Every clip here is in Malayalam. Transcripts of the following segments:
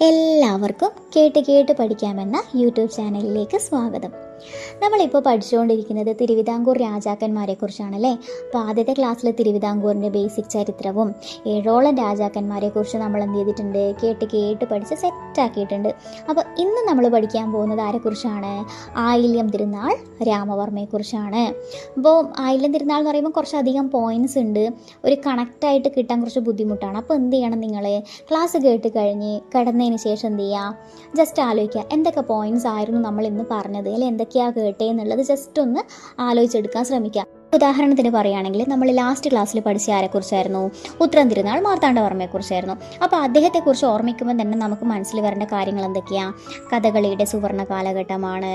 എല്ലാവർക്കും കേട്ട് കേട്ട് പഠിക്കാമെന്ന യൂട്യൂബ് ചാനലിലേക്ക് സ്വാഗതം. നമ്മളിപ്പോൾ പഠിച്ചുകൊണ്ടിരിക്കുന്നത് തിരുവിതാംകൂർ രാജാക്കന്മാരെ കുറിച്ചാണല്ലേ? അപ്പോൾ ആദ്യത്തെ ക്ലാസ്സിൽ തിരുവിതാംകൂറിന്റെ ബേസിക് ചരിത്രവും ഏഴോളം രാജാക്കന്മാരെ കുറിച്ച് നമ്മൾ എന്ത് ചെയ്തിട്ടുണ്ട്? കേട്ട് കേട്ട് പഠിച്ച് സെറ്റാക്കിയിട്ടുണ്ട് അപ്പോൾ ഇന്ന് നമ്മൾ പഠിക്കാൻ പോകുന്നത് ആരെക്കുറിച്ചാണ് ആയില്യം തിരുനാൾ രാമവർമ്മയെക്കുറിച്ചാണ് അപ്പോൾ ആയില്യം തിരുനാൾ എന്ന് പറയുമ്പോൾ കുറച്ചധികം പോയിന്റ്സ് ഉണ്ട്. ഒരു കണക്റ്റായിട്ട് കിട്ടാൻ കുറച്ച് ബുദ്ധിമുട്ടാണ്. അപ്പോൾ എന്ത് ചെയ്യണം നിങ്ങൾ ക്ലാസ് കേട്ട് കഴിഞ്ഞ് കിടന്നതിന് ശേഷം എന്ത് ചെയ്യുക ജസ്റ്റ് ആലോചിക്കുക. എന്തൊക്കെ പോയിന്റ്സ് ആയിരുന്നു നമ്മൾ ഇന്ന് പറഞ്ഞത്? അല്ലെങ്കിൽ എന്തൊക്കെയാണ് കേട്ടേ എന്നുള്ളത് ജസ്റ്റ് ഒന്ന് ആലോചിച്ചെടുക്കാൻ ശ്രമിക്കുക ഉദാഹരണത്തിന് പറയുകയാണെങ്കിൽ നമ്മൾ ലാസ്റ്റ് ക്ലാസ്സിൽ പഠിച്ച ആരെക്കുറിച്ചായിരുന്നു? ഉത്തരം തിരുനാൾ മാർത്താണ്ഡവർമ്മയെക്കുറിച്ചായിരുന്നു. അപ്പോൾ അദ്ദേഹത്തെക്കുറിച്ച് ഓർമ്മിക്കുമ്പോൾ തന്നെ നമുക്ക് മനസ്സിൽ വരേണ്ട കാര്യങ്ങൾ എന്തൊക്കെയാണ് കഥകളിയുടെ സുവർണ കാലഘട്ടമാണ്.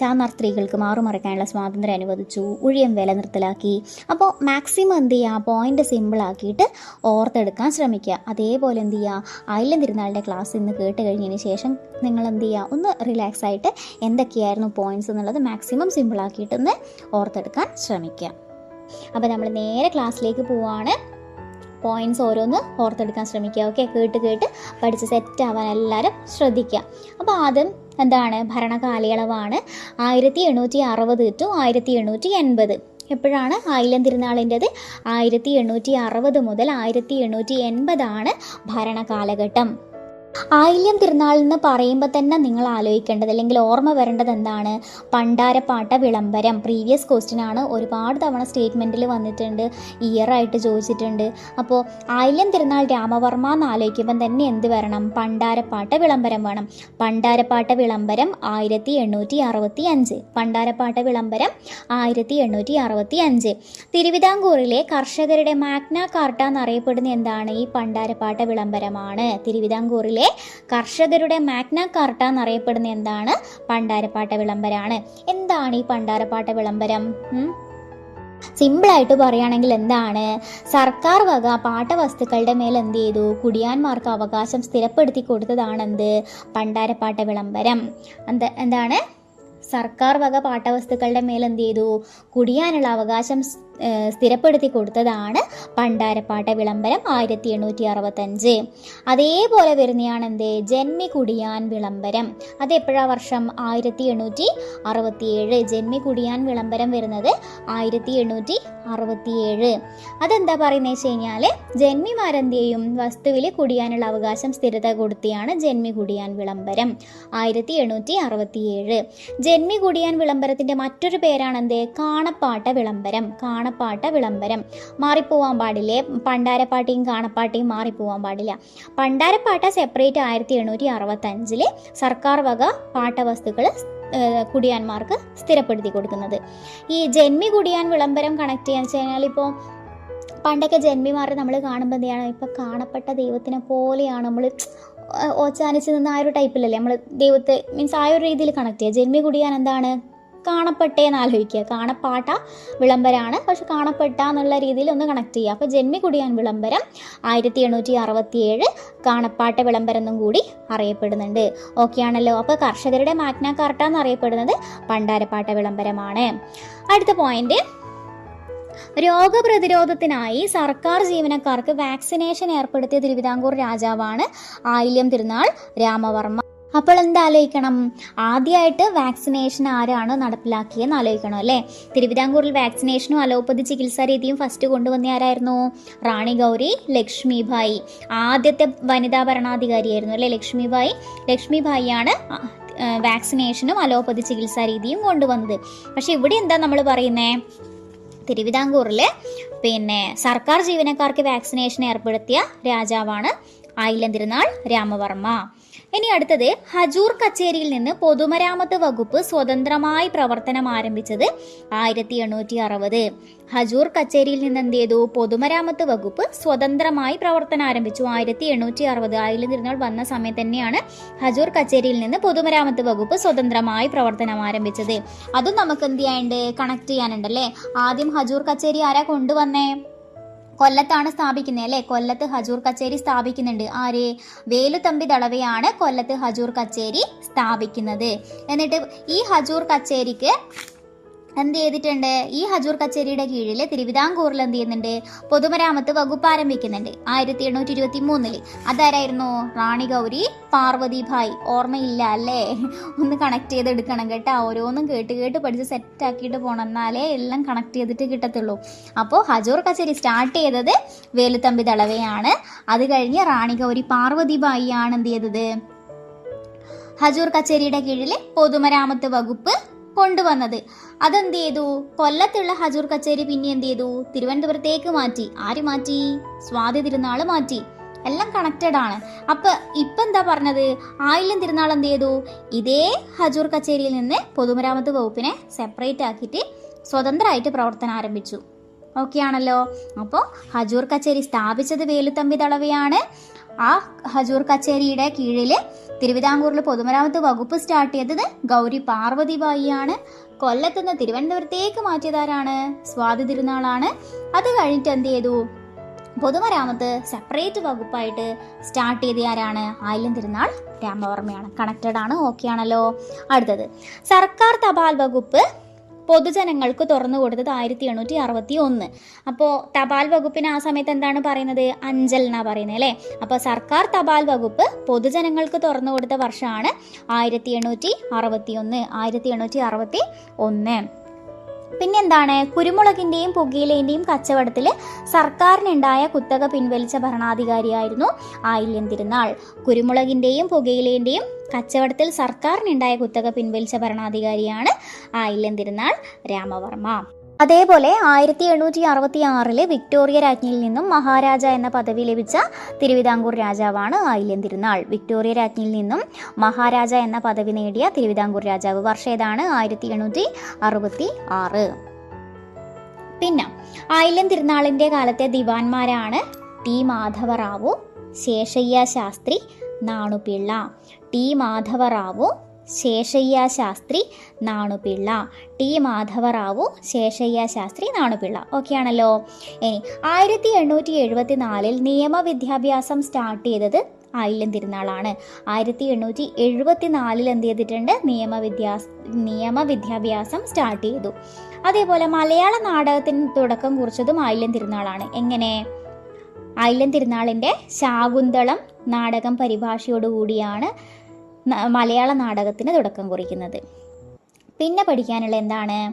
ചാന്നാർ സ്ത്രീകൾക്ക് മാറുമറയ്ക്കാനുള്ള സ്വാതന്ത്ര്യം അനുവദിച്ചു. ഉഴിയം വില നിർത്തലാക്കി. അപ്പോൾ മാക്സിമം എന്ത് ചെയ്യുക? പോയിന്റ് സിമ്പിളാക്കിയിട്ട് ഓർത്തെടുക്കാൻ ശ്രമിക്കുക. അതേപോലെ എന്ത് ചെയ്യുക? അയലം തിരുനാളിന്റെ ക്ലാസ് ഇന്ന് കേട്ട് കഴിഞ്ഞതിന് ശേഷം നിങ്ങൾ എന്ത് ചെയ്യുക? ഒന്ന് റിലാക്സ് ആയിട്ട് എന്തൊക്കെയായിരുന്നു പോയിന്റ്സ് എന്നുള്ളത് മാക്സിമം സിമ്പിളാക്കിയിട്ടൊന്ന് ഓർത്തെടുക്കാൻ ശ്രമിക്കുക. അപ്പോൾ നമ്മൾ നേരെ ക്ലാസ്സിലേക്ക് പോവാണ്. പോയിന്റ്സ് ഓരോന്ന് ഓർത്തെടുക്കാൻ ശ്രമിക്കുക. ഓക്കെ കേട്ട് കേട്ട് പഠിച്ച് സെറ്റ് ആവാൻ എല്ലാവരും ശ്രദ്ധിക്കുക. അപ്പോൾ ആദ്യം എന്താണ്? ഭരണകാലയളവാണ്. ആയിരത്തി എണ്ണൂറ്റി അറുപത് ടു ആയിരത്തി എണ്ണൂറ്റി എൺപത് എപ്പോഴാണ്? ആയിലം തിരുനാളിന്റെത് ആയിരത്തി എണ്ണൂറ്റി അറുപത് മുതൽ ആയിരത്തി എണ്ണൂറ്റി എൺപതാണ് ഭരണകാലഘട്ടം. ആയില്യം തിരുനാൾ എന്ന് പറയുമ്പോൾ തന്നെ നിങ്ങൾ ആലോചിക്കേണ്ടത് അല്ലെങ്കിൽ ഓർമ്മ വരേണ്ടത് എന്താണ്? പണ്ടാരപ്പാട്ട വിളംബരം. പ്രീവിയസ് ക്വസ്റ്റ്യൻ ആണ്. ഒരുപാട് തവണ സ്റ്റേറ്റ്മെന്റിൽ വന്നിട്ടുണ്ട്. ഇയർ ആയിട്ട് ചോദിച്ചിട്ടുണ്ട്. അപ്പോൾ ആയില്യം തിരുനാൾ രാമവർമ്മ എന്ന് ആലോചിക്കുമ്പം തന്നെ എന്ത് വരണം? പണ്ടാരപ്പാട്ട വിളംബരം വേണം. പണ്ടാരപ്പാട്ട വിളംബരം ആയിരത്തി എണ്ണൂറ്റി അറുപത്തി അഞ്ച് പണ്ടാരപ്പാട്ട വിളംബരം ആയിരത്തി എണ്ണൂറ്റി അറുപത്തി അഞ്ച് തിരുവിതാംകൂറിലെ കർഷകരുടെ മാഗ്ന കാർട്ട എന്നറിയപ്പെടുന്ന എന്താണ്? ഈ പണ്ടാരപ്പാട്ട വിളംബരമാണ്. തിരുവിതാംകൂറിലെ കർഷകരുടെ മാഗ്ന കാർട്ട എന്നറിയപ്പെടുന്ന എന്താണ്? പണ്ടാരപ്പാട്ട വിളംബരമാണ് എന്താണ് ഈ പണ്ടാരപ്പാട്ട വിളംബരം? സിമ്പിളായിട്ട് പറയുകയാണെങ്കിൽ എന്താണ്? സർക്കാർ വക പാട്ടവസ്തുക്കളുടെ മേൽ എന്ത് ചെയ്തു? കുടിയാന്മാർക്ക് അവകാശം സ്ഥിരപ്പെടുത്തി കൊടുത്തതാണെന്ത്? പണ്ടാരപ്പാട്ട വിളംബരം. എന്ത് എന്താണ്? സർക്കാർ വക പാട്ടവസ്തുക്കളുടെ മേൽ എന്ത് ചെയ്തു? കുടിയാനുള്ള അവകാശം സ്ഥിരപ്പെടുത്തി കൊടുത്തതാണ് പണ്ടാരപ്പാട്ട വിളംബരം ആയിരത്തി എണ്ണൂറ്റി അറുപത്തഞ്ച് അതേപോലെ വരുന്നതാണ് എന്ത്? ജന്മി കുടിയാൻ വിളംബരം. അത് എപ്പോഴാ വർഷം? ആയിരത്തി എണ്ണൂറ്റി അറുപത്തിയേഴ് ജന്മി കുടിയാൻ വിളംബരം വരുന്നത് ആയിരത്തി എണ്ണൂറ്റി അറുപത്തിയേഴ് അതെന്താ പറയുന്നത് വെച്ച് കഴിഞ്ഞാൽ ജന്മിമാരെന്ത് ചെയ്യും? വസ്തുവിൽ കുടിയാനുള്ള അവകാശം സ്ഥിരത കൊടുത്തിയാണ് ജന്മി കുടിയാൻ വിളംബരം. ആയിരത്തി എണ്ണൂറ്റി അറുപത്തിയേഴ് ജന്മി കുടിയാൻ വിളംബരത്തിന്റെ മറ്റൊരു പേരാണെന്ത്? കാണപ്പാട്ട വിളംബരം. കാണപ്പാട്ട വിളംബരം. മാറിപ്പോവാൻ പാടില്ലേ? പണ്ടാരപ്പാട്ടിയും കാണപ്പാട്ടിയും മാറിപ്പോവാൻ പാടില്ല. പണ്ടാരപ്പാട്ട സെപ്പറേറ്റ് ആയിരത്തി എണ്ണൂറ്റി അറുപത്തഞ്ചിൽ സർക്കാർ വക പാട്ടവസ്തുക്കൾ കുടിയാന്മാർക്ക് സ്ഥിരപ്പെടുത്തി കൊടുക്കുന്നത്. ഈ ജന്മി കുടിയാൻ വിളംബരം കണക്ട് ചെയ്യാന്ന് വെച്ച് കഴിഞ്ഞാൽ ഇപ്പോൾ പണ്ടൊക്കെ ജന്മിമാരെ നമ്മൾ കാണുമ്പോൾ എന്തെയാണ് ഇപ്പോൾ കാണപ്പെട്ട ദൈവത്തിനെ പോലെയാണ് നമ്മൾ ഓച്ചാനിച്ച് നിന്ന് ആ ഒരു ടൈപ്പിലല്ലേ നമ്മൾ ദൈവത്തെ മീൻസ് ആ ഒരു രീതിയിൽ കണക്ട് ചെയ്യുക. ജന്മി കുടിയാൻ എന്താണ്? കാണപ്പെട്ടേ എന്ന് ആലോചിക്കുക. കാണപ്പാട്ട വിളംബരമാണ് പക്ഷെ കാണപ്പെട്ട എന്നുള്ള രീതിയിൽ ഒന്ന് കണക്ട് ചെയ്യുക. അപ്പോൾ ജന്മി കുടിയാൻ വിളംബരം ആയിരത്തി എണ്ണൂറ്റി അറുപത്തിയേഴ് കാണപ്പാട്ട വിളംബരം എന്നും കൂടി അറിയപ്പെടുന്നുണ്ട്. ഓക്കെ ആണല്ലോ. അപ്പോൾ കർഷകരുടെ മാഗ്ന കാർട്ട എന്നറിയപ്പെടുന്നത് പണ്ടാരപ്പാട്ട വിളംബരമാണ്. അടുത്ത പോയിന്റ് രോഗപ്രതിരോധത്തിനായി സർക്കാർ ജീവനക്കാർക്ക് വാക്സിനേഷൻ ഏർപ്പെടുത്തിയ തിരുവിതാംകൂർ രാജാവാണ് ആയില്യം തിരുനാൾ രാമവർമ്മ. അപ്പോൾ എന്താ ആലോചിക്കണം ആദ്യമായിട്ട് വാക്സിനേഷൻ ആരാണ് നടപ്പിലാക്കിയെന്ന് ആലോചിക്കണം അല്ലേ? തിരുവിതാംകൂറിൽ വാക്സിനേഷനും അലോപ്പതി ചികിത്സാ രീതിയും ഫസ്റ്റ് കൊണ്ടുവന്ന ആരായിരുന്നു? റാണി ഗൗരി ലക്ഷ്മിഭായി ആദ്യത്തെ വനിതാ ഭരണാധികാരിയായിരുന്നു അല്ലേ? ലക്ഷ്മിഭായി ലക്ഷ്മിഭായിയാണ് വാക്സിനേഷനും അലോപ്പതി ചികിത്സാ രീതിയും കൊണ്ടുവന്നത്. പക്ഷെ ഇവിടെ എന്താ നമ്മൾ പറയുന്നേ? തിരുവിതാംകൂറിൽ പിന്നെ സർക്കാർ ജീവനക്കാർക്ക് വാക്സിനേഷൻ ഏർപ്പെടുത്തിയ രാജാവാണ് തിരുനാൾ രാമവർമ്മ. ഇനി അടുത്തത് ഹജൂർ കച്ചേരിയിൽ നിന്ന് പൊതുമരാമത്ത് വകുപ്പ് സ്വതന്ത്രമായി പ്രവർത്തനം ആരംഭിച്ചത് ആയിരത്തി എണ്ണൂറ്റി അറുപത്. ഹജൂർ കച്ചേരിയിൽ നിന്ന് എന്ത് ചെയ്തു? പൊതുമരാമത്ത് വകുപ്പ് സ്വതന്ത്രമായി പ്രവർത്തനം ആരംഭിച്ചു. ആയിരത്തി എണ്ണൂറ്റി അറുപത് ആയിരം തിരുനാൾ വന്ന സമയത്ത് തന്നെയാണ് ഹജൂർ കച്ചേരിയിൽ നിന്ന് പൊതുമരാമത്ത് വകുപ്പ് സ്വതന്ത്രമായി പ്രവർത്തനം ആരംഭിച്ചത്. അതും നമുക്ക് എന്ത് ചെയ്യാനുണ്ട്? കണക്ട് ചെയ്യാനുണ്ടല്ലേ ആദ്യം ഹജൂർ കച്ചേരി ആരാ കൊണ്ടുവന്നേ? കൊല്ലത്താണ് സ്ഥാപിക്കുന്നത് അല്ലേ? കൊല്ലത്ത് ഹജൂർ കച്ചേരി സ്ഥാപിക്കുന്നുണ്ട്. ആര്? തമ്പി ദളവയാണ് കൊല്ലത്ത് ഹജൂർ കച്ചേരി സ്ഥാപിക്കുന്നത്. എന്നിട്ട് ഈ ഹജൂർ കച്ചേരിക്ക് എന്ത് ചെയ്തിട്ടുണ്ട്? ഈ ഹജൂർ കച്ചേരിയുടെ കീഴിൽ തിരുവിതാംകൂറിൽ എന്ത് ചെയ്യുന്നുണ്ട്? പൊതുമരാമത്ത് വകുപ്പ് ആരംഭിക്കുന്നുണ്ട് ആയിരത്തി എണ്ണൂറ്റി ഇരുപത്തി മൂന്നിൽ അതാരായിരുന്നു? റാണി ഗൗരി പാർവതി ഭായ് ഓർമ്മയില്ല അല്ലേ? ഒന്ന് കണക്ട് ചെയ്തെടുക്കണം കേട്ടോ. ഓരോന്നും കേട്ട് കേട്ട് പഠിച്ച് സെറ്റ് ആക്കിയിട്ട് പോകണം എന്നാലേ എല്ലാം കണക്ട് ചെയ്തിട്ട് കിട്ടത്തുള്ളൂ. അപ്പോൾ ഹജൂർ കച്ചേരി സ്റ്റാർട്ട് ചെയ്തത് വേലുത്തമ്പി തളവയാണ്. അത് കഴിഞ്ഞ് റാണി ഗൗരി പാർവതി ഭായി ആണ് എന്ത് ചെയ്തത്? ഹജൂർ കച്ചേരിയുടെ കീഴിൽ പൊതുമരാമത്ത് വകുപ്പ് കൊണ്ടുവന്നത്. അതെന്ത് ചെയ്തു കൊല്ലത്തുള്ള ഹജൂർ കച്ചേരി പിന്നെ എന്ത് ചെയ്തു തിരുവനന്തപുരത്തേക്ക് മാറ്റി. ആര് മാറ്റി? സ്വാതി തിരുനാൾ മാറ്റി. എല്ലാം കണക്റ്റഡ് ആണ്. അപ്പൊ ഇപ്പൊ എന്താ പറഞ്ഞത്? ആയില്യം തിരുനാൾ എന്ത് ചെയ്തു ഇതേ ഹജൂർ കച്ചേരിയിൽ നിന്ന് പൊതുമരാമത്ത് വകുപ്പിനെ സെപ്പറേറ്റ് ആക്കിയിട്ട് സ്വതന്ത്രമായിട്ട് പ്രവർത്തനം ആരംഭിച്ചു. ഓക്കെ ആണല്ലോ? അപ്പോൾ ഹജൂർ കച്ചേരി സ്ഥാപിച്ചത് വേലുത്തമ്പി ദളവയാണ് ആ ഹജൂർ കച്ചേരിയുടെ കീഴിൽ തിരുവിതാംകൂറിൽ പൊതുമരാമത്ത് വകുപ്പ് സ്റ്റാർട്ട് ചെയ്തത് ഗൗരി പാർവതി പാർവതിബായിയാണ്. കൊല്ലത്തുനിന്ന് തിരുവനന്തപുരത്തേക്ക് മാറ്റിയതാരാണ്? സ്വാതി തിരുനാളാണ്. അത് കഴിഞ്ഞിട്ട് എന്ത് ചെയ്തു? പൊതുമരാമത്ത് സെപ്പറേറ്റ് വകുപ്പായിട്ട് സ്റ്റാർട്ട് ചെയ്ത ആരാണ്? ആയില്യം തിരുനാൾ രാമവർമ്മയാണ്. കണക്റ്റഡ് ആണ്. ഓക്കെ ആണല്ലോ. അടുത്തത്. സർക്കാർ തപാൽ വകുപ്പ് പൊതുജനങ്ങൾക്ക് തുറന്നു കൊടുത്തത് ആയിരത്തി എണ്ണൂറ്റി അറുപത്തി ഒന്ന്. അപ്പോൾ തപാൽ വകുപ്പിന് ആ സമയത്ത് എന്താണ് പറയുന്നത്? അഞ്ചൽ എന്നാ പറയുന്നത് അല്ലേ? അപ്പോൾ സർക്കാർ തപാൽ വകുപ്പ് പൊതുജനങ്ങൾക്ക് തുറന്നു കൊടുത്ത വർഷമാണ് ആയിരത്തി എണ്ണൂറ്റി അറുപത്തി ഒന്ന് ആയിരത്തി എണ്ണൂറ്റി അറുപത്തി ഒന്ന്. പിന്നെന്താണ്? കുരുമുളകിന്റെയും പുകയിലേന്റെയും കച്ചവടത്തിൽ സർക്കാരിനുണ്ടായ കുത്തക പിൻവലിച്ച ഭരണാധികാരിയായിരുന്നു ആയില്യം തിരുനാൾ കുരുമുളകിന്റെയും പുകയിലേന്റെയും കച്ചവടത്തിൽ സർക്കാരിനുണ്ടായ കുത്തക പിൻവലിച്ച ഭരണാധികാരിയാണ് ആയില്യം തിരുനാൾ രാമവർമ്മ. അതേപോലെ ആയിരത്തി എണ്ണൂറ്റി അറുപത്തി ആറിൽ വിക്ടോറിയ രാജ്ഞിയിൽ നിന്നും മഹാരാജ എന്ന പദവി ലഭിച്ച തിരുവിതാംകൂർ രാജാവാണ് ആയില്യം തിരുനാൾ. വിക്ടോറിയ രാജ്ഞിയിൽ നിന്നും മഹാരാജ എന്ന പദവി നേടിയ തിരുവിതാംകൂർ രാജാവ്. വർഷം ഏതാണ്? ആയിരത്തി എണ്ണൂറ്റി അറുപത്തി ആറ് പിന്നെ ആയില്യം തിരുനാളിന്റെ കാലത്തെ ദിവാൻമാരാണ് T. Madhava Rao Sheshayya Shastri Nanu Pillai. T. Madhava Rao Sheshayya Shastri Nanu Pillai. T. Madhava Rao Sheshayya Shastri Nanu Pillai. Okay ആണല്ലോ. ഇനി ആയിരത്തി എണ്ണൂറ്റി എഴുപത്തി നാലിൽ നിയമവിദ്യാഭ്യാസം സ്റ്റാർട്ട് ചെയ്തത് ആയില്യം തിരുനാളാണ്. ആയിരത്തി എണ്ണൂറ്റി എഴുപത്തി നാലിൽ എന്ത് ചെയ്തിട്ടുണ്ട്? നിയമവിദ്യാ നിയമവിദ്യാഭ്യാസം സ്റ്റാർട്ട് ചെയ്തു. അതേപോലെ മലയാള നാടകത്തിന് തുടക്കം കുറിച്ചതും ആയില്യം തിരുനാളാണ്. എങ്ങനെ? ആയില്യം തിരുനാളിന്റെ ശാകുന്തളം നാടകം പരിഭാഷയോടുകൂടിയാണ് മലയാള നാടകത്തിന് തുടക്കം കുറിക്കുന്നത്. പിന്നെ പഠിക്കാനുള്ള എന്താണ്?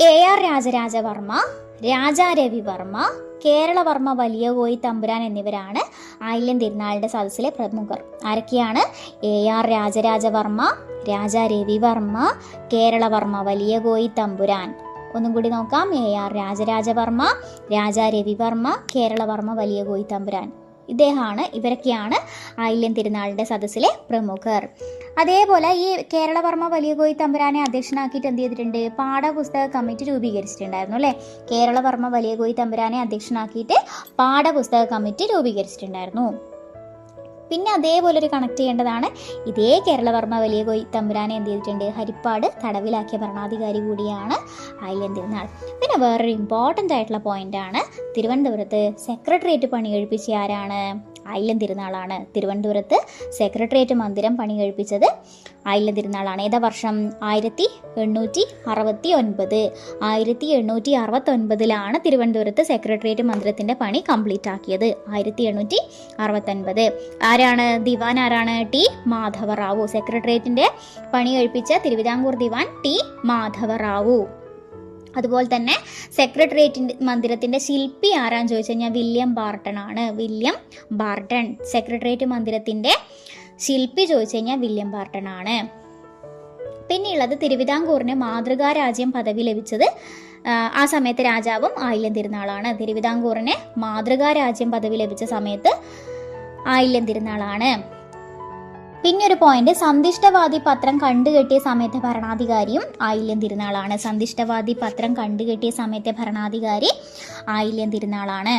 എ ആർ രാജരാജവർമ്മ രാജാ രവിവർമ്മ കേരളവർമ്മ വലിയ കോയി തമ്പുരാൻ എന്നിവരാണ് ആയില്യം തിരുനാളിന്റെ സദസ്സിലെ പ്രമുഖർ. ആരൊക്കെയാണ്? A R Rajaraja Varma Raja Ravi Varma Kerala Varma Valiya Koyi Thampuran. ഒന്നും കൂടി നോക്കാം. A R Rajaraja Varma Raja Ravi Varma Kerala Varma Valiya Koyi Thampuran. ഇദ്ദേഹമാണ്. ഇവരൊക്കെയാണ് ആയില്യം തിരുനാളിന്റെ സദസ്സിലെ പ്രമുഖർ. അതേപോലെ ഈ കേരളവർമ്മ വലിയകോയി തമ്പുരാനെ അധ്യക്ഷനാക്കിയിട്ട് എന്ത് ചെയ്തിട്ടുണ്ട്? പാഠപുസ്തക കമ്മിറ്റി രൂപീകരിച്ചിട്ടുണ്ടായിരുന്നു അല്ലേ? കേരളവർമ്മ വലിയകോയി തമ്പുരാനെ അധ്യക്ഷനാക്കിയിട്ട് പാഠപുസ്തക കമ്മിറ്റി രൂപീകരിച്ചിട്ടുണ്ടായിരുന്നു. പിന്നെ അതേപോലെ ഒരു കണക്ട് ചെയ്യേണ്ടതാണ്. ഇതേ കേരളവർമ്മ വലിയ കോയി തമ്പുരാനെ എന്ത് ചെയ്തിട്ടുണ്ട്? ഹരിപ്പാട് തടവിലാക്കിയ ഭരണാധികാരി കൂടിയാണ് ആയില്യം തിരുനാൾ. പിന്നെ വേറൊരു ഇമ്പോർട്ടന്റ് ആയിട്ടുള്ള പോയിന്റാണ് തിരുവനന്തപുരത്ത് സെക്രട്ടേറിയറ്റ് പണി കഴിപ്പിച്ച ആരാണ് ആയില്യം തിരുനാളാണ്. തിരുവനന്തപുരത്ത് സെക്രട്ടേറിയറ്റ് മന്ദിരം പണി കഴിപ്പിച്ചത് ആയില്യം തിരുനാളാണ് ഏതാ വർഷം? ആയിരത്തി എണ്ണൂറ്റി അറുപത്തി ഒൻപത് ആയിരത്തി എണ്ണൂറ്റി അറുപത്തി ഒൻപതിലാണ് തിരുവനന്തപുരത്ത് സെക്രട്ടേറിയറ്റ് മന്ദിരത്തിന്റെ പണി കംപ്ലീറ്റ് ആക്കിയത് ആയിരത്തി എണ്ണൂറ്റി അറുപത്തൊൻപത് ആരാണ്? ദിവാൻ ആരാണ് ടി. മാധവറാവു. സെക്രട്ടേറിയറ്റിന്റെ പണി കഴിപ്പിച്ച തിരുവിതാംകൂർ ദിവാൻ ടി. മാധവറാവു. അതുപോലെ തന്നെ സെക്രട്ടേറിയറ്റിന്റെ മന്ദിരത്തിന്റെ ശില്പി ആരാന്ന് ചോദിച്ചു കഴിഞ്ഞാൽ വില്യം ബാർട്ടൺ ആണ് വില്യം ബാർട്ടൺ. സെക്രട്ടേറിയറ്റ് മന്ദിരത്തിന്റെ ശില്പി ചോദിച്ചു കഴിഞ്ഞാൽ വില്യം ബാർട്ടൺ ആണ് പിന്നെയുള്ളത് തിരുവിതാംകൂറിന് മാതൃകാ രാജ്യം പദവി ലഭിച്ചത് ആ, സമയത്ത് രാജാവും ആയില്യം തിരുനാളാണ്. തിരുവിതാംകൂറിന് മാതൃകാ രാജ്യം പദവി ലഭിച്ച സമയത്ത് ആയില്യം തിരുനാളാണ്. പിന്നെ ഒരു പോയിന്റ് സന്ദിഷ്ടവാദി പത്രം കണ്ടുകെട്ടിയ സമയത്തെ ഭരണാധികാരിയും ആയില്യം തിരുനാളാണ്. സന്ദിഷ്ടവാദി പത്രം കണ്ടുകെട്ടിയ സമയത്തെ ഭരണാധികാരി ആയില്യം തിരുനാളാണ്.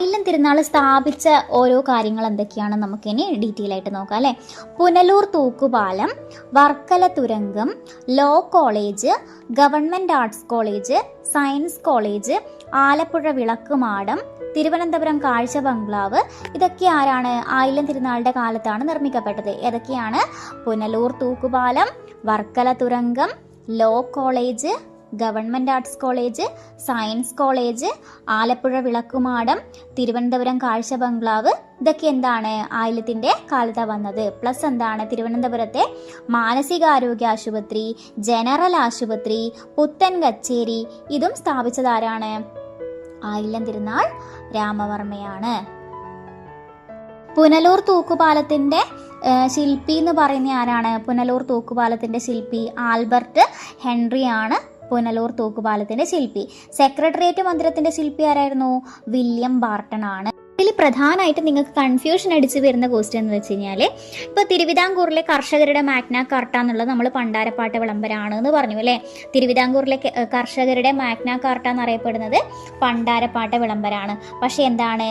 ആയില്യം തിരുനാൾ സ്ഥാപിച്ച ഓരോ കാര്യങ്ങൾ എന്തൊക്കെയാണ് നമുക്കിനി ഡീറ്റെയിൽ ആയിട്ട് നോക്കാം അല്ലേ? പുനലൂർ തൂക്കുപാലം വർക്കല തുരങ്കം law college government arts college science college Alappuzha വിളക്കുമാടം Thiruvananthapuram കാഴ്ച ബംഗ്ലാവ് ഇതൊക്കെ ആരാണ് ആയില്യം തിരുനാളിന്റെ കാലത്താണ് നിർമ്മിക്കപ്പെട്ടത്. ഏതൊക്കെയാണ്? പുനലൂർ തൂക്കുപാലം വർക്കല തുരങ്കം law college government arts college science college Alappuzha വിളക്കുമാടം Thiruvananthapuram കാഴ്ച ബംഗ്ലാവ് ഇതൊക്കെ എന്താണ് ആയില്യത്തിന്റെ കാലത്താണ് വന്നത്. പ്ലസ് എന്താണ് തിരുവനന്തപുരത്തെ മാനസികാരോഗ്യ ആശുപത്രി ജനറൽ ആശുപത്രി പുത്തൻ കച്ചേരി ഇതും സ്ഥാപിച്ചതാരാണ് ആയില്യം തിരുനാൾ രാമവർമ്മയാണ്. പുനലൂർ തൂക്കുപാലത്തിന്റെ ശില്പി എന്ന് പറയുന്ന ആരാണ്? പുനലൂർ തൂക്കുപാലത്തിന്റെ ശില്പി ആൽബർട്ട് ഹെൻറി ആണ് പുനലൂർ തൂക്കുപാലത്തിന്റെ ശില്പി. സെക്രട്ടേറിയറ്റ് മന്ദിരത്തിന്റെ ശില്പി ആരായിരുന്നു? വില്യം ബാർട്ടൺ ആണ് ഇതിൽ പ്രധാനമായിട്ട് നിങ്ങൾക്ക് കൺഫ്യൂഷൻ അടിച്ച് വരുന്ന ക്വസ്റ്റ്യൻ എന്ന് വെച്ച് കഴിഞ്ഞാൽ ഇപ്പോൾ തിരുവിതാംകൂറിലെ കർഷകരുടെ മാഗ്ന കാർട്ട എന്നുള്ളത് നമ്മൾ പണ്ടാരപ്പാട്ട് വിളംബരമാണ് എന്ന് പറഞ്ഞു അല്ലേ? തിരുവിതാംകൂറിലെ കർഷകരുടെ മാഗ്ന കാർട്ട എന്നറിയപ്പെടുന്നത് പണ്ടാരപ്പാട്ട് വിളംബരമാണ് പക്ഷേ എന്താണ്?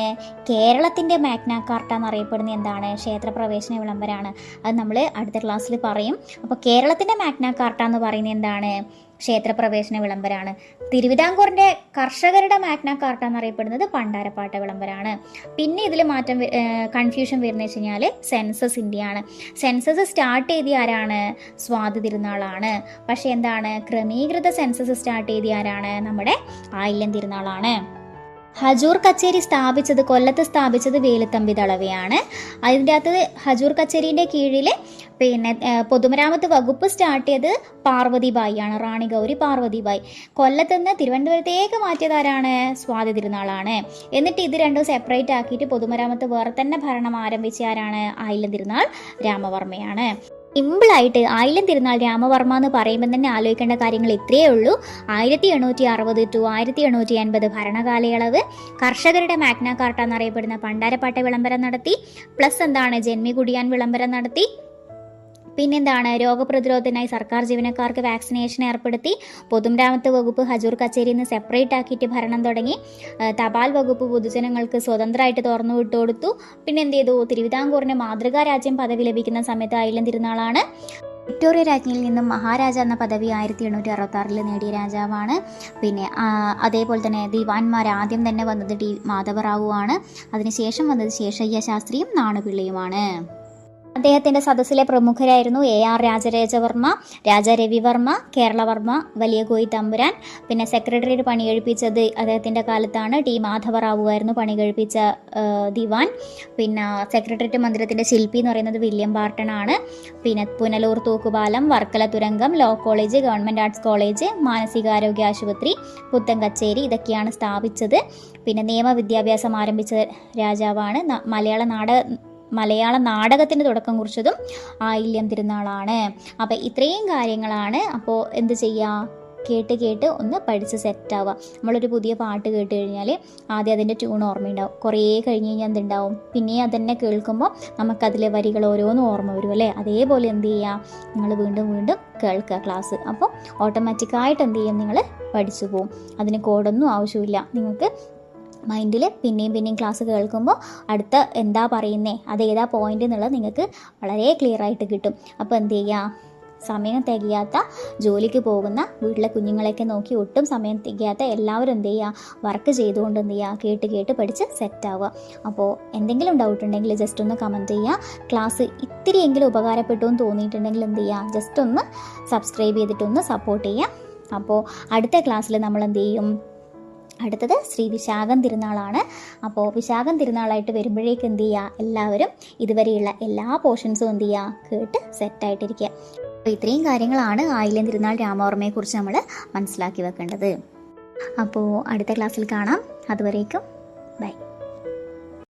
കേരളത്തിന്റെ മാഗ്ന കാർട്ട എന്നറിയപ്പെടുന്നത് എന്താണ്? ക്ഷേത്രപ്രവേശന വിളംബരമാണ് അത് നമ്മൾ അടുത്ത ക്ലാസ്സിൽ പറയും. അപ്പോൾ കേരളത്തിന്റെ മാഗ്ന കാർട്ട എന്ന് പറയുന്നത് എന്താണ്? ക്ഷേത്രപ്രവേശന വിളംബരമാണ് തിരുവിതാംകൂറിന്റെ കർഷകരുടെ മാഗ്ന കാർട്ട എന്നറിയപ്പെടുന്നത് പണ്ടാരപ്പാട്ട വിളംബരമാണ് പിന്നെ ഇതിൽ മാറ്റം കൺഫ്യൂഷൻ വരുന്നത് വെച്ച് കഴിഞ്ഞാൽ സെൻസസ് ഇന്ത്യയാണ്. സെൻസസ് സ്റ്റാർട്ട് ചെയ്തി ആരാണ്? സ്വാതി തിരുനാളാണ്. പക്ഷേ എന്താണ്? ക്രമീകൃത സെൻസസ് സ്റ്റാർട്ട് ചെയ്തി ആരാണ്? നമ്മുടെ ആയില്യം തിരുനാളാണ്. ഹജൂർ കച്ചേരി സ്ഥാപിച്ചത് കൊല്ലത്ത് സ്ഥാപിച്ചത് വേലുത്തമ്പി തളവയാണ്. അതിന്റെ അകത്ത് ഹജൂർ കച്ചേരിന്റെ കീഴിൽ പിന്നെ പൊതുമരാമത്ത് വകുപ്പ് സ്റ്റാർട്ട് ചെയ്ത് പാർവതിബായി ആണ് റാണി ഗൗരി പാർവതിബായി. കൊല്ലത്ത് നിന്ന് തിരുവനന്തപുരത്തേക്ക് മാറ്റിയത് ആരാണ് സ്വാതി തിരുനാളാണ്. എന്നിട്ട് ഇത് രണ്ടും സെപ്പറേറ്റ് ആക്കിയിട്ട് പൊതുമരാമത്ത് വേറെ തന്നെ ഭരണം ആരംഭിച്ച ആരാണ് ആയില്യം തിരുനാൾ രാമവർമ്മയാണ്. സിമ്പിളായിട്ട് ആയിലം തിരുനാൾ രാമവർമ്മ എന്ന് പറയുമ്പോൾ തന്നെ ആലോചിക്കേണ്ട കാര്യങ്ങൾ ഇത്രയേ ഉള്ളൂ. ആയിരത്തി എണ്ണൂറ്റി അറുപത് ടു ആയിരത്തി എണ്ണൂറ്റി അൻപത് ഭരണകാലയളവ് കർഷകരുടെ മാഗ്ന കാർട്ട എന്നറിയപ്പെടുന്ന പണ്ടാരപ്പാട്ട വിളംബരം നടത്തി പ്ലസ് എന്താണ് ജന്മി കുടിയാൻ വിളംബരം നടത്തി പിന്നെന്താണ്? രോഗപ്രതിരോധത്തിനായി സർക്കാർ ജീവനക്കാർക്ക് വാക്സിനേഷൻ ഏർപ്പെടുത്തി. പൊതുമരാമത്ത് വകുപ്പ് ഹജൂർ കച്ചേരിയിൽ നിന്ന് സെപ്പറേറ്റ് ആക്കിയിട്ട് ഭരണം തുടങ്ങി. തപാൽ വകുപ്പ് പൊതുജനങ്ങൾക്ക് സ്വതന്ത്രമായിട്ട് തുറന്നു വിട്ടുകൊടുത്തു. പിന്നെ എന്ത് ചെയ്തു? തിരുവിതാംകൂറിന് മാതൃകാ രാജ്യം പദവി ലഭിക്കുന്ന സമയത്ത് ആയില്യം തിരുനാളാണ്. വിക്ടോറിയ രാജ്ഞിയിൽ നിന്നും മഹാരാജ എന്ന പദവി ആയിരത്തി എണ്ണൂറ്റി അറുപത്തി ആറിൽ നേടിയ രാജാവാണ്. പിന്നെ അതേപോലെ തന്നെ ദിവാൻമാർ ആദ്യം തന്നെ വന്നത് ടി മാധവറാവു ആണ് അതിനുശേഷം വന്നത് ശേഷയ്യ ശാസ്ത്രിയും നാണുപിള്ളയുമാണ്. അദ്ദേഹത്തിന്റെ സദസ്സിലെ പ്രമുഖരായിരുന്നു എ ആർ രാജരാജവർമ്മ രാജ രവിവർമ്മ കേരളവർമ്മ വലിയ കോയി തമ്പുരാൻ. പിന്നെ സെക്രട്ടറിയേറ്റ് പണി കഴിപ്പിച്ചത് അദ്ദേഹത്തിന്റെ കാലത്താണ്. ടി മാധവറാവു ആയിരുന്നു പണി കഴിപ്പിച്ച ദിവാൻ. പിന്നെ സെക്രട്ടറിയേറ്റ് മന്ദിരത്തിന്റെ ശില്പി എന്ന് പറയുന്നത് വില്യം ബാർട്ടൺ ആണ് പിന്നെ പുനലൂർ തൂക്കുപാലം വർക്കല തുരങ്കം law college government arts college മാനസികാരോഗ്യ ആശുപത്രി പുത്തൻ കച്ചേരി ഇതൊക്കെയാണ് സ്ഥാപിച്ചത്. പിന്നെ നിയമ വിദ്യാഭ്യാസം ആരംഭിച്ച രാജാവാണ് മലയാള നാടക മലയാള നാടകത്തിന് തുടക്കം കുറിച്ചതും ആയില്യം തിരുനാളാണ്. അപ്പോൾ ഇത്രയും കാര്യങ്ങളാണ്. അപ്പോൾ എന്ത് ചെയ്യുക കേട്ട് കേട്ട് ഒന്ന് പഠിച്ച് സെറ്റ് ആവുക. നമ്മളൊരു പുതിയ പാട്ട് കേട്ട് കഴിഞ്ഞാൽ ആദ്യം അതിന്റെ ട്യൂൺ ഓർമ്മയുണ്ടാവും. കുറേ കഴിഞ്ഞ് കഴിഞ്ഞാൽ എന്തുണ്ടാവും പിന്നെ അതന്നെ കേൾക്കുമ്പോൾ നമുക്കതിലെ വരികൾ ഓരോന്നും ഓർമ്മ വരും അല്ലേ? അതേപോലെ എന്ത് ചെയ്യുക നിങ്ങൾ വീണ്ടും വീണ്ടും കേൾക്കുക ക്ലാസ്. അപ്പോൾ ഓട്ടോമാറ്റിക്കായിട്ട് എന്ത് ചെയ്യും? നിങ്ങൾ പഠിച്ചു പോവും. അതിന് കോഡൊന്നും ആവശ്യമില്ല. നിങ്ങൾക്ക് മൈൻഡിൽ പിന്നെയും പിന്നെയും ക്ലാസ് കേൾക്കുമ്പോൾ അടുത്ത എന്താ പറയുന്നേ അത് ഏതാ പോയിന്റ് എന്നുള്ളത് നിങ്ങൾക്ക് വളരെ ക്ലിയർ ആയിട്ട് കിട്ടും. അപ്പോൾ എന്ത് ചെയ്യുക സമയം തികയാത്ത ജോലിക്ക് പോകുന്ന വീട്ടിലെ കുഞ്ഞുങ്ങളെയൊക്കെ നോക്കി ഒട്ടും സമയം തികയാത്ത എല്ലാവരും എന്ത് ചെയ്യുക വർക്ക് ചെയ്തുകൊണ്ട് എന്ത് ചെയ്യുക കേട്ട് കേട്ട് പഠിച്ച് സെറ്റ് ആവുക. അപ്പോൾ എന്തെങ്കിലും ഡൗട്ട് ഉണ്ടെങ്കിൽ ജസ്റ്റ് ഒന്ന് കമന്റ് ചെയ്യുക ക്ലാസ് ഇത്തിരിയെങ്കിലും ഉപകാരപ്പെട്ടു എന്ന് തോന്നിയിട്ടുണ്ടെങ്കിൽ എന്ത് ചെയ്യുക ജസ്റ്റ് ഒന്ന് സബ്സ്ക്രൈബ് ചെയ്തിട്ടൊന്ന് സപ്പോർട്ട് ചെയ്യുക അപ്പോൾ അടുത്ത ക്ലാസ്സിൽ നമ്മൾ എന്ത് ചെയ്യും? അടുത്തത് ശ്രീ വിശാഖം തിരുനാളാണ്. അപ്പോൾ വിശാഖം തിരുനാളായിട്ട് വരുമ്പോഴേക്ക് എന്ത് ചെയ്യുക എല്ലാവരും ഇതുവരെയുള്ള എല്ലാ പോർഷൻസും എന്ത് ചെയ്യുക കേട്ട് സെറ്റായിട്ടിരിക്കുക അപ്പോൾ ഇത്രയും കാര്യങ്ങളാണ് ആയില്യം തിരുനാൾ രാമവർമ്മയെക്കുറിച്ച് നമ്മൾ മനസ്സിലാക്കി വെക്കേണ്ടത്. അപ്പോൾ അടുത്ത ക്ലാസ്സിൽ കാണാം. അതുവരേക്കും